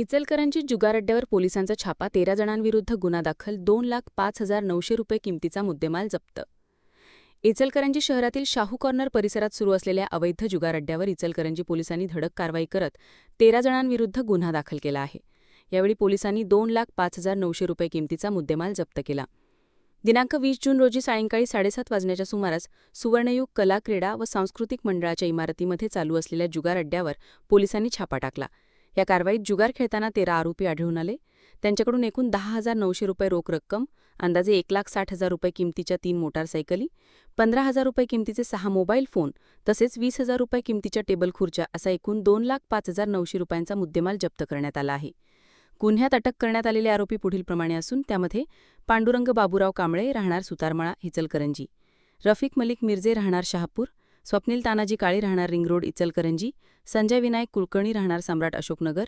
इचलकरंजी जुगार अड्ड्यावर पोलिसांचा छापा तेरा जणांविरुद्ध गुन्हा दाखल दोन लाख पाच हजार नऊशे रुपये किमतीचा मुद्देमाल जप्त. इचलकरंजी शहरातील शाहू कॉर्नर परिसरात सुरू असलेल्या अवैध जुगार अड्ड्यावर इचलकरंजी पोलिसांनी धडक कारवाई करत तेरा जणांविरुद्ध गुन्हा दाखल केला आहे. यावेळी पोलिसांनी दोन लाख पाच हजार नऊशे रुपये किमतीचा मुद्देमाल जप्त केला. दिनांक वीस जून रोजी सायंकाळी साडेसात वाजण्याच्या सुमारास सुवर्णयुग कला क्रीडा व सांस्कृतिक मंडळाच्या इमारतीमध्ये चालू असलेल्या जुगार अड्ड्यावर पोलिसांनी छापा टाकला. या कारवाईत जुगार खेळताना तेरा आरोपी आढळून आले. त्यांच्याकडून एकूण दहा हजार नऊशे रुपये रोख रक्कम अंदाजे एक लाख साठ हजार रुपये किमतीच्या तीन मोटारसायकली पंधरा हजार रुपये किमतीचे सहा मोबाईल फोन तसेच वीस हजार रुपये किमतीच्या टेबल खुर्च्या असा एकूण दोन लाख पाच हजार नऊशे रुपयांचा मुद्देमाल जप्त करण्यात आला आहे. गुन्ह्यात अटक करण्यात आलेले आरोपी पुढीलप्रमाणे असून त्यामध्ये पांडुरंग बाबूराव कांबळे राहणार सुतारमळा हिचलकरंजी रफिक मलिक मिर्जे राहणार शहापूर. स्वप्नील तानाजी काळी राहणार रिंगरोड इचलकरंजी. संजय विनायक कुलकर्णी राहणार सम्राट अशोकनगर.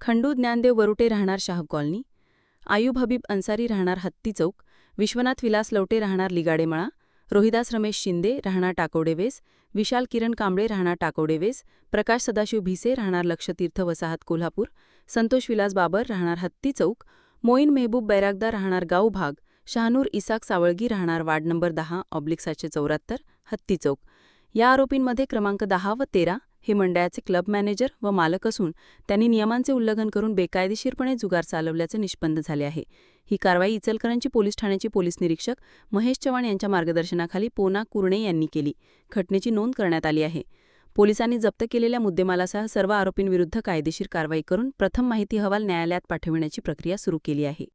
खंडू ज्ञानदेव वरुटे राहणार शाहब कॉलनी. आयुब हबीब अन्सारी राहणार हत्ती चौक. विश्वनाथ विलास लवटे राहणार लिगाडेमळा. रोहिदास रमेश शिंदे राहणार टाकोडेवेस विशाल किरण कांबळे राहणार टाकोडेवेस प्रकाश सदाशिव भिसे राहणार लक्षतीर्थ वसाहत कोल्हापूर. संतोष विलास बाबर राहणार हत्ती चौक. मोईन मेहबूब बैरागदार राहणार गाव भाग. शहानूर इसाक सावळगी राहणार वार्ड नंबर दहा ऑब्लिक सातशे चौऱ्याहत्तर हत्ती चौक. या आरोपींमध्ये क्रमांक दहा व तेरा हे मंडळाचे क्लब मॅनेजर व मालक असून त्यांनी नियमांचे उल्लंघन करून बेकायदेशीरपणे जुगार चालवल्याचे निष्पन्न झाले आहे. ही कारवाई इचलकरंजी पोलीस ठाण्याचे पोलीस निरीक्षक महेश चव्हाण यांच्या मार्गदर्शनाखाली पोना कुर्णे यांनी केली. घटनेची नोंद करण्यात आली आहे. पोलिसांनी जप्त केलेल्या मुद्देमालासह सर्व आरोपींविरुद्ध कायदेशीर कारवाई करून प्रथम माहिती अहवाल न्यायालयात पाठविण्याची प्रक्रिया सुरू केली आहे.